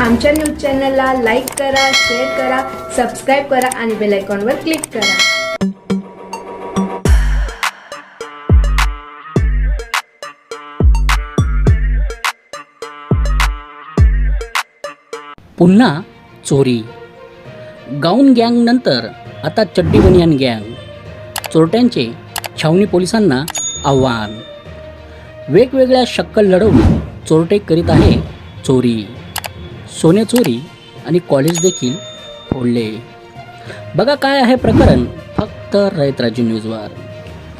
आमच्या न्यूज चॅनलला लाईक करा शेअर करा सबस्क्राईब करा आणि बेल आयकॉनवर क्लिक करा. पुन्हा चोरी. गाऊन गँगनंतर आता चड्डी बनियान गँग. चोरट्यांचे छावणी पोलिसांना आव्हान. वेगवेगळ्या शक्कल लढवून चोरटे करीत आहे चोरी. सोने चोरी आणि कॉलेज देखील फोडले. बघा काय आहे प्रकरण फक्त रयत न्यूजवर.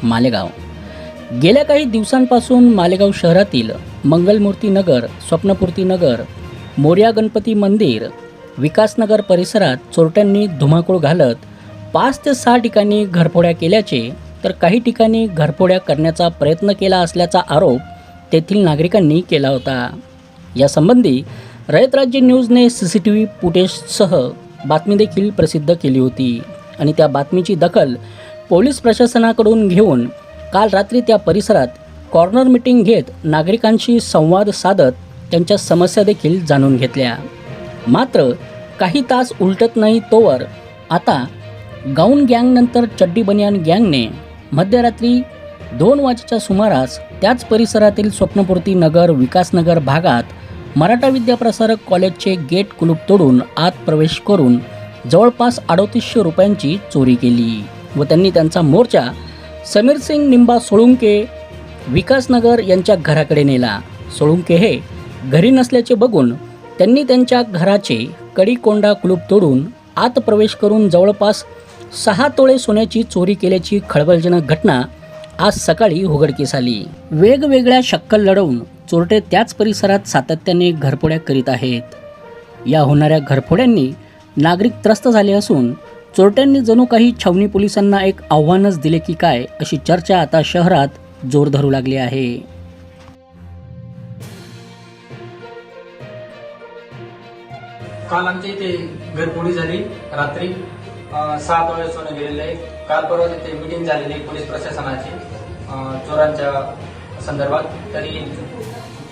मालेगाव. गेल्या काही दिवसांपासून मालेगाव शहरातील मंगलमूर्ती नगर स्वप्नपूर्ती नगर मोर्या गणपती मंदिर विकासनगर परिसरात चोरट्यांनी धुमाकूळ घालत पाच ते सहा ठिकाणी घरफोड्या केल्याचे तर काही ठिकाणी घरफोड्या करण्याचा प्रयत्न केला असल्याचा आरोप तेथील नागरिकांनी केला होता. यासंबंधी रयत राज्य न्यूजने सी सी टी व्ही फुटेजसह बातमी देखील प्रसिद्ध केली होती. आणि त्या बातमीची दखल पोलीस प्रशासनाकडून घेऊन काल रात्री त्या परिसरात कॉर्नर मिटिंग घेत नागरिकांशी संवाद साधत त्यांच्या समस्या देखील जाणून घेतल्या. मात्र काही तास उलटत नाही तोवर आता गाऊन गँगनंतर चड्डी बनियान गँगने मध्यरात्री दोन वाजेच्या सुमारास त्याच परिसरातील स्वप्नपूर्ती नगर विकासनगर भागात मराठा विद्याप्रसारक कॉलेजचे गेट कुलूप तोडून आत प्रवेश करून जवळपास अडोतीसशे रुपयांची चोरी केली व त्यांनी त्यांचा मोर्चा समीर सिंग निंबा सोळुंके विकासनगर यांच्या घराकडे नेला. सोळुंके हे घरी नसल्याचे बघून त्यांनी त्यांच्या घराचे कडीकोंडा कुलूप तोडून आत प्रवेश करून जवळपास सहा तोळे सोन्याची चोरी केल्याची खळबळजनक घटना आज सकाळी उघडकीस आली. वेगवेगळ्या शक्कल लढवून चोरटे त्याच परिसरात सातत्याने घरफोड्या करीत आहेत. या होणाऱ्या घरफोड्यांनी नागरिक त्रस्त झाले असून चोरट्यांनी जणू काही छावणी पोलिसांना एक आव्हानच दिले की काय अशी चर्चा आता शहरात जोर धरू लागली आहे. काल आमच्या इथे घरफोडी झाली रात्री सात वेळेस सोनं गेलेलं आहे. काल परवा तिथे मिटिंग झालेली पोलीस प्रशासनाची चोरांच्या संदर्भात. तरी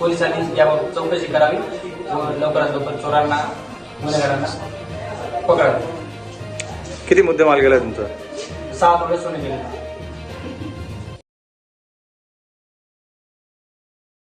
पोलिसांनी याबाबत चौकशी करावी. व लवकरात लवकर चोरांना गुन्हेगारांना पकडावे. किती मुद्देमाल गेला तुमचा? सहा तोळे सोनं गेले.